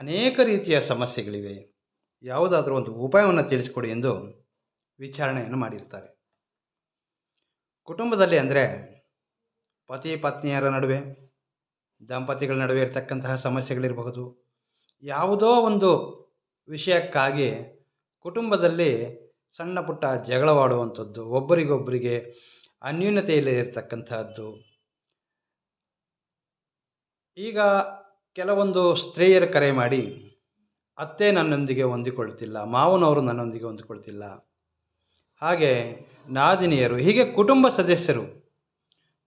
ಅನೇಕ ರೀತಿಯ ಸಮಸ್ಯೆಗಳಿವೆ. ಯಾವುದಾದರೂ ಒಂದು ಉಪಾಯವನ್ನು ತಿಳಿಸ್ಕೊಡಿ ಎಂದು ವಿಚಾರಣೆಯನ್ನು ಮಾಡಿರ್ತಾರೆ. ಕುಟುಂಬದಲ್ಲಿ ಅಂದರೆ ಪತಿ ಪತ್ನಿಯರ ನಡುವೆ, ದಂಪತಿಗಳ ನಡುವೆ ಇರತಕ್ಕಂತಹ ಸಮಸ್ಯೆಗಳಿರಬಹುದು. ಯಾವುದೋ ಒಂದು ವಿಷಯಕ್ಕಾಗಿ ಕುಟುಂಬದಲ್ಲಿ ಸಣ್ಣ ಪುಟ್ಟ ಜಗಳವಾಡುವಂಥದ್ದು, ಒಬ್ಬರಿಗೊಬ್ಬರಿಗೆ ಅನ್ಯೂನ್ಯತೆಯಲ್ಲಿ ಇರತಕ್ಕಂತಹದ್ದು ಈಗ ಕೆಲವೊಂದು ಸ್ತ್ರೀಯರು ಕರೆ ಮಾಡಿ, ಅತ್ತೆ ನನ್ನೊಂದಿಗೆ ಹೊಂದಿಕೊಳ್ತಿಲ್ಲ, ಮಾವನವರು ನನ್ನೊಂದಿಗೆ ಹೊಂದಿಕೊಳ್ತಿಲ್ಲ. ಹಾಗೆ ನಾದಿನಿಯರು, ಹೀಗೆ ಕುಟುಂಬ ಸದಸ್ಯರು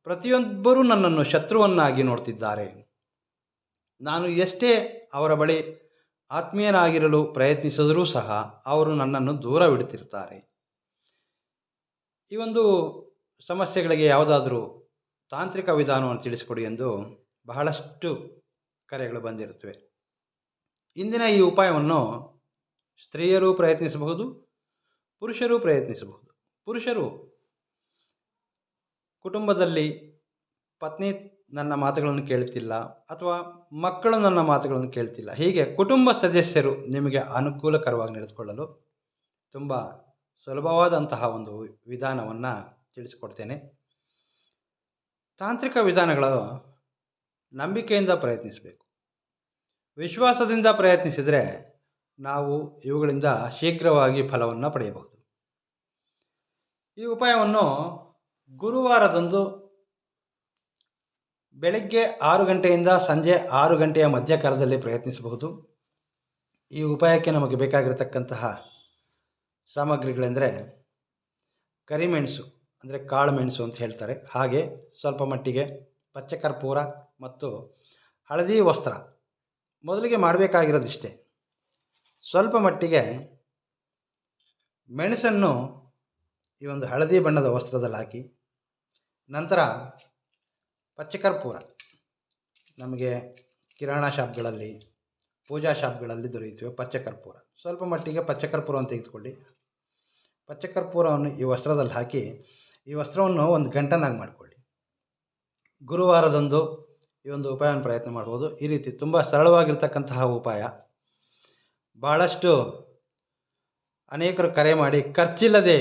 ಪ್ರತಿಯೊಬ್ಬರೂ ನನ್ನನ್ನು ಶತ್ರುವನ್ನಾಗಿ ನೋಡ್ತಿದ್ದಾರೆ. ನಾನು ಎಷ್ಟೇ ಅವರ ಬಳಿ ಆತ್ಮೀಯನಾಗಿರಲು ಪ್ರಯತ್ನಿಸಿದರೂ ಸಹ ಅವರು ನನ್ನನ್ನು ದೂರವಿಡುತ್ತಿರ್ತಾರೆ ಈ ಒಂದು ಸಮಸ್ಯೆಗಳಿಗೆ ಯಾವುದಾದರೂ ತಾಂತ್ರಿಕ ವಿಧಾನವನ್ನು ತಿಳಿಸಿಕೊಡಿ ಎಂದು ಬಹಳಷ್ಟು ಕರೆಗಳು ಬಂದಿರುತ್ತವೆ. ಇಂದಿನ ಈ ಉಪಾಯವನ್ನು ಸ್ತ್ರೀಯರು ಪ್ರಯತ್ನಿಸಬಹುದು, ಪುರುಷರು ಪ್ರಯತ್ನಿಸಬಹುದು. ಪುರುಷರು, ಕುಟುಂಬದಲ್ಲಿ ಪತ್ನಿ ನನ್ನ ಮಾತುಗಳನ್ನು ಕೇಳ್ತಿಲ್ಲ ಅಥವಾ ಮಕ್ಕಳು ನನ್ನ ಮಾತುಗಳನ್ನು ಕೇಳ್ತಿಲ್ಲ. ಹೀಗೆ ಕುಟುಂಬ ಸದಸ್ಯರು ನಿಮಗೆ ಅನುಕೂಲಕರವಾಗಿ ನಡೆದುಕೊಳ್ಳಲು ತುಂಬ ಸುಲಭವಾದಂತಹ ಒಂದು ವಿಧಾನವನ್ನು ತಿಳಿಸಿಕೊಡ್ತೇನೆ. ತಾಂತ್ರಿಕ ವಿಧಾನಗಳು ನಂಬಿಕೆಯಿಂದ ಪ್ರಯತ್ನಿಸಬೇಕು. ವಿಶ್ವಾಸದಿಂದ ಪ್ರಯತ್ನಿಸಿದರೆ ನಾವು ಇವುಗಳಿಂದ ಶೀಘ್ರವಾಗಿ ಫಲವನ್ನು ಪಡೆಯಬಹುದು. ಈ ಉಪಾಯವನ್ನು ಗುರುವಾರದಂದು ಬೆಳಗ್ಗೆ ಆರು ಗಂಟೆಯಿಂದ ಸಂಜೆ ಆರು ಗಂಟೆಯ ಮಧ್ಯಕಾಲದಲ್ಲಿ ಪ್ರಯತ್ನಿಸಬಹುದು. ಈ ಉಪಾಯಕ್ಕೆ ನಮಗೆ ಬೇಕಾಗಿರತಕ್ಕಂತಹ ಸಾಮಗ್ರಿಗಳೆಂದರೆ ಕರಿಮೆಣಸು ಅಂದರೆ ಕಾಳು ಮೆಣಸು ಅಂತ ಹೇಳ್ತಾರೆ. ಹಾಗೆ ಸ್ವಲ್ಪ ಮಟ್ಟಿಗೆ ಪಚ್ಚಕರ್ಪೂರ ಮತ್ತು ಹಳದಿ ವಸ್ತ್ರ. ಮೊದಲಿಗೆ ಮಾಡಬೇಕಾಗಿರೋದಿಷ್ಟೇ ಸ್ವಲ್ಪ ಮಟ್ಟಿಗೆ ಮೆಣಸನ್ನು ಈ ಒಂದು ಹಳದಿ ಬಣ್ಣದ ವಸ್ತ್ರದಲ್ಲಿ ಹಾಕಿ ನಂತರ ಪಚ್ಚಕರ್ಪೂರ ನಮಗೆ ಕಿರಾಣ ಶಾಪ್ಗಳಲ್ಲಿ, ಪೂಜಾ ಶಾಪ್ಗಳಲ್ಲಿ ದೊರೆಯುತ್ತವೆ ಪಚ್ಚಕರ್ಪೂರ ಸ್ವಲ್ಪ ಮಟ್ಟಿಗೆ ಪಚ್ಚಕರ್ಪೂರವನ್ನು ತೆಗೆದುಕೊಳ್ಳಿ. ಪಚ್ಚಕರ್ಪೂರವನ್ನು ಈ ವಸ್ತ್ರದಲ್ಲಿ ಹಾಕಿ ಈ ವಸ್ತ್ರವನ್ನು ಒಂದು ಗಂಟನಾಗಿ ಮಾಡಿಕೊಳ್ಳಿ. ಗುರುವಾರದಂದು ಈ ಒಂದು ಉಪಾಯವನ್ನು ಪ್ರಯತ್ನ ಮಾಡ್ಬೋದು. ಈ ರೀತಿ ತುಂಬ ಸರಳವಾಗಿರ್ತಕ್ಕಂತಹ ಉಪಾಯ. ಭಾಳಷ್ಟು ಅನೇಕರು ಕರೆ ಮಾಡಿ, ಖರ್ಚಿಲ್ಲದೆ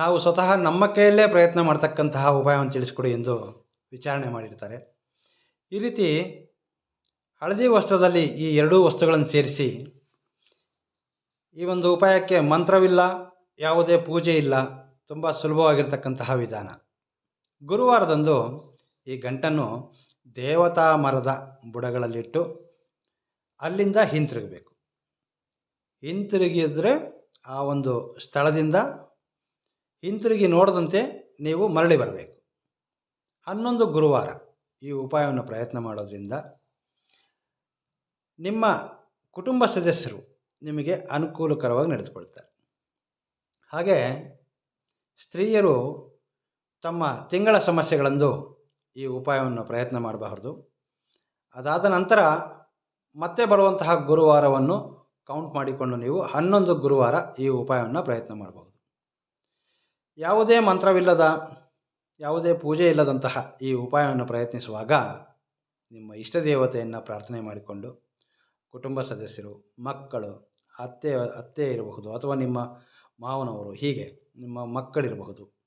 ನಾವು ಸ್ವತಃ ನಮ್ಮ ಕೈಯಲ್ಲೇ ಪ್ರಯತ್ನ ಮಾಡ್ತಕ್ಕಂತಹ ಉಪಾಯವನ್ನು ತಿಳಿಸ್ಕೊಡಿ ಎಂದು ವಿಚಾರಣೆ ಮಾಡಿರ್ತಾರೆ. ಈ ರೀತಿ ಹಳದಿ ವಸ್ತ್ರದಲ್ಲಿ ಈ ಎರಡೂ ವಸ್ತುಗಳನ್ನು ಸೇರಿಸಿ, ಈ ಒಂದು ಉಪಾಯಕ್ಕೆ ಮಂತ್ರವಿಲ್ಲ, ಯಾವುದೇ ಪೂಜೆ ಇಲ್ಲ, ತುಂಬ ಸುಲಭವಾಗಿರ್ತಕ್ಕಂತಹ ವಿಧಾನ. ಗುರುವಾರದಂದು ಈ ಗಂಟನ್ನು ದೇವತಾ ಮರದ ಬುಡಗಳಲ್ಲಿಟ್ಟು ಅಲ್ಲಿಂದ ಹಿಂತಿರುಗಬೇಕು. ಹಿಂತಿರುಗಿದ್ರೆ ಆ ಒಂದು ಸ್ಥಳದಿಂದ ಹಿಂತಿರುಗಿ ನೋಡದಂತೆ ನೀವು ಮರಳಿ ಬರಬೇಕು. ಹನ್ನೊಂದು ಗುರುವಾರ ಈ ಉಪಾಯವನ್ನು ಪ್ರಯತ್ನ ಮಾಡೋದ್ರಿಂದ ನಿಮ್ಮ ಕುಟುಂಬ ಸದಸ್ಯರು ನಿಮಗೆ ಅನುಕೂಲಕರವಾಗಿ ನಡೆದುಕೊಳ್ತಾರೆ. ಹಾಗೆ ಸ್ತ್ರೀಯರು ತಮ್ಮ ತಿಂಗಳ ಸಮಸ್ಯೆಗಳಂದು ಈ ಉಪಾಯವನ್ನು ಪ್ರಯತ್ನ ಮಾಡಬಾರ್ದು. ಅದಾದ ನಂತರ ಮತ್ತೆ ಬರುವಂತಹ ಗುರುವಾರವನ್ನು ಕೌಂಟ್ ಮಾಡಿಕೊಂಡು ನೀವು ಹನ್ನೊಂದು ಗುರುವಾರ ಈ ಉಪಾಯವನ್ನು ಪ್ರಯತ್ನ ಮಾಡಬಹುದು. ಯಾವುದೇ ಮಂತ್ರವಿಲ್ಲದ, ಯಾವುದೇ ಪೂಜೆ ಇಲ್ಲದಂತಹ ಈ ಉಪಾಯವನ್ನು ಪ್ರಯತ್ನಿಸುವಾಗ ನಿಮ್ಮ ಇಷ್ಟ ದೇವತೆಯನ್ನು ಪ್ರಾರ್ಥನೆ ಮಾಡಿಕೊಂಡು ಕುಟುಂಬ ಸದಸ್ಯರು, ಮಕ್ಕಳು, ಅತ್ತೆ ಅತ್ತೆ ಇರಬಹುದು ಅಥವಾ ನಿಮ್ಮ ಮಾವನವರು, ಹೀಗೆ ನಿಮ್ಮ ಮಕ್ಕಳಿರಬಹುದು.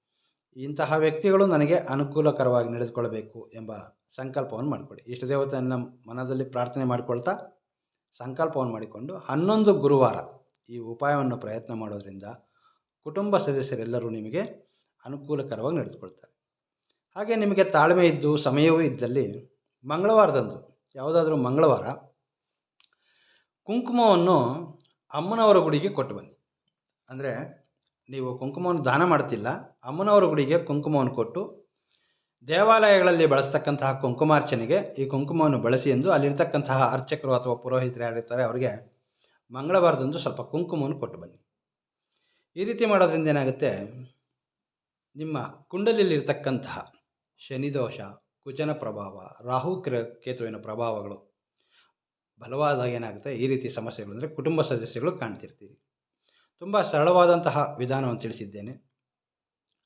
ಇಂತಹ ವ್ಯಕ್ತಿಗಳು ನನಗೆ ಅನುಕೂಲಕರವಾಗಿ ನಡೆದುಕೊಳ್ಳಬೇಕು ಎಂಬ ಸಂಕಲ್ಪವನ್ನು ಮಾಡಿಕೊಳ್ಳಿ. ಇಷ್ಟ ದೇವತೆಯನ್ನು ಮನದಲ್ಲಿ ಪ್ರಾರ್ಥನೆ ಮಾಡಿಕೊಳ್ತಾ ಸಂಕಲ್ಪವನ್ನು ಮಾಡಿಕೊಂಡು ಹನ್ನೊಂದು ಗುರುವಾರ ಈ ಉಪಾಯವನ್ನು ಪ್ರಯತ್ನ ಮಾಡೋದರಿಂದ ಕುಟುಂಬ ಸದಸ್ಯರೆಲ್ಲರೂ ನಿಮಗೆ ಅನುಕೂಲಕರವಾಗಿ ನಡೆದುಕೊಳ್ತಾರೆ. ಹಾಗೆ ನಿಮಗೆ ತಾಳ್ಮೆ ಇದ್ದು ಸಮಯವೂ ಇದ್ದಲ್ಲಿ ಮಂಗಳವಾರದಂದು, ಯಾವುದಾದ್ರೂ ಮಂಗಳವಾರ ಕುಂಕುಮವನ್ನು ಅಮ್ಮನವರ ಗುಡಿಗೆ ಕೊಟ್ಟು ಬನ್ನಿ. ಅಂದರೆ ನೀವು ಕುಂಕುಮವನ್ನು ದಾನ ಮಾಡ್ತಿಲ್ಲ, ಅಮ್ಮನವರ ಗುಡಿಗೆ ಕುಂಕುಮವನ್ನು ಕೊಟ್ಟು ದೇವಾಲಯಗಳಲ್ಲಿ ಬಳಸ್ತಕ್ಕಂತಹ ಕುಂಕುಮಾರ್ಚನೆಗೆ ಈ ಕುಂಕುಮವನ್ನು ಬಳಸಿ ಎಂದು ಅಲ್ಲಿರ್ತಕ್ಕಂತಹ ಅರ್ಚಕರು ಅಥವಾ ಪುರೋಹಿತರು ಯಾರಿರ್ತಾರೆ ಅವರಿಗೆ ಮಂಗಳವಾರದಂದು ಸ್ವಲ್ಪ ಕುಂಕುಮವನ್ನು ಕೊಟ್ಟು ಬನ್ನಿ. ಈ ರೀತಿ ಮಾಡೋದ್ರಿಂದ ಏನಾಗುತ್ತೆ? ನಿಮ್ಮ ಕುಂಡಲಿಯಲ್ಲಿರ್ತಕ್ಕಂತಹ ಶನಿದೋಷ ಕುಜನ ಪ್ರಭಾವ, ರಾಹು ಕ್ರ ಕೇತುವಿನ ಪ್ರಭಾವಗಳು ಬಲವಾದಾಗ ಏನಾಗುತ್ತೆ? ಈ ರೀತಿ ಸಮಸ್ಯೆಗಳು ಅಂದರೆ ಕುಟುಂಬ ಸದಸ್ಯಗಳು ಕಾಣ್ತಿರ್ತೀರಿ. ತುಂಬ ಸರಳವಾದಂತಹ ವಿಧಾನವನ್ನು ತಿಳಿಸಿದ್ದೇನೆ.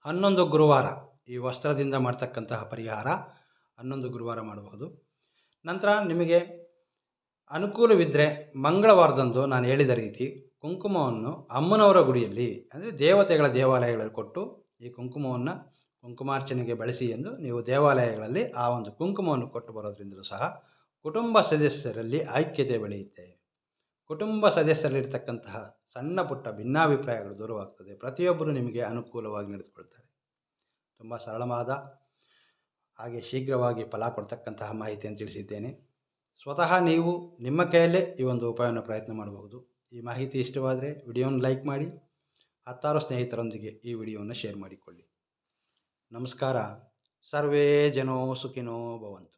ಹನ್ನೊಂದು ಗುರುವಾರ ಈ ವಸ್ತ್ರದಿಂದ ಮಾಡ್ತಕ್ಕಂತಹ ಪರಿಹಾರ ಹನ್ನೊಂದು ಗುರುವಾರ ಮಾಡಬಹುದು. ನಂತರ ನಿಮಗೆ ಅನುಕೂಲವಿದ್ದರೆ ಮಂಗಳವಾರದಂದು ನಾನು ಹೇಳಿದ ರೀತಿ ಕುಂಕುಮವನ್ನು ಅಮ್ಮನವರ ಗುಡಿಯಲ್ಲಿ, ಅಂದರೆ ದೇವತೆಗಳ ದೇವಾಲಯಗಳಲ್ಲಿ ಕೊಟ್ಟು ಈ ಕುಂಕುಮವನ್ನು ಕುಂಕುಮಾರ್ಚನೆಗೆ ಬಳಸಿ ಎಂದು ನೀವು ದೇವಾಲಯಗಳಲ್ಲಿ ಆ ಒಂದು ಕುಂಕುಮವನ್ನು ಕೊಟ್ಟು ಬರೋದ್ರಿಂದಲೂ ಸಹ ಕುಟುಂಬ ಸದಸ್ಯರಲ್ಲಿ ಐಕ್ಯತೆ ಬೆಳೆಯುತ್ತೆ. ಕುಟುಂಬ ಸದಸ್ಯರಲ್ಲಿರ್ತಕ್ಕಂತಹ ಸಣ್ಣ ಪುಟ್ಟ ಭಿನ್ನಾಭಿಪ್ರಾಯಗಳು ದೂರವಾಗ್ತದೆ. ಪ್ರತಿಯೊಬ್ಬರು ನಿಮಗೆ ಅನುಕೂಲವಾಗಿ ನಡೆದುಕೊಳ್ತಾರೆ. ತುಂಬ ಸರಳವಾದ ಹಾಗೆ ಶೀಘ್ರವಾಗಿ ಫಲ ಕೊಡ್ತಕ್ಕಂತಹ ಮಾಹಿತಿಯನ್ನು ತಿಳಿಸಿದ್ದೇನೆ. ಸ್ವತಃ ನೀವು ನಿಮ್ಮ ಕೈಯಲ್ಲೇ ಈ ಒಂದು ಉಪಾಯವನ್ನು ಪ್ರಯತ್ನ ಮಾಡಬಹುದು. ಈ ಮಾಹಿತಿ ಇಷ್ಟವಾದರೆ ವಿಡಿಯೋನ ಲೈಕ್ ಮಾಡಿ, ಹತ್ತಾರು ಸ್ನೇಹಿತರೊಂದಿಗೆ ಈ ವಿಡಿಯೋವನ್ನು ಶೇರ್ ಮಾಡಿಕೊಳ್ಳಿ. ನಮಸ್ಕಾರ. ಸರ್ವೇ ಜನೋ ಸುಖಿನೋ ಭವಂತು.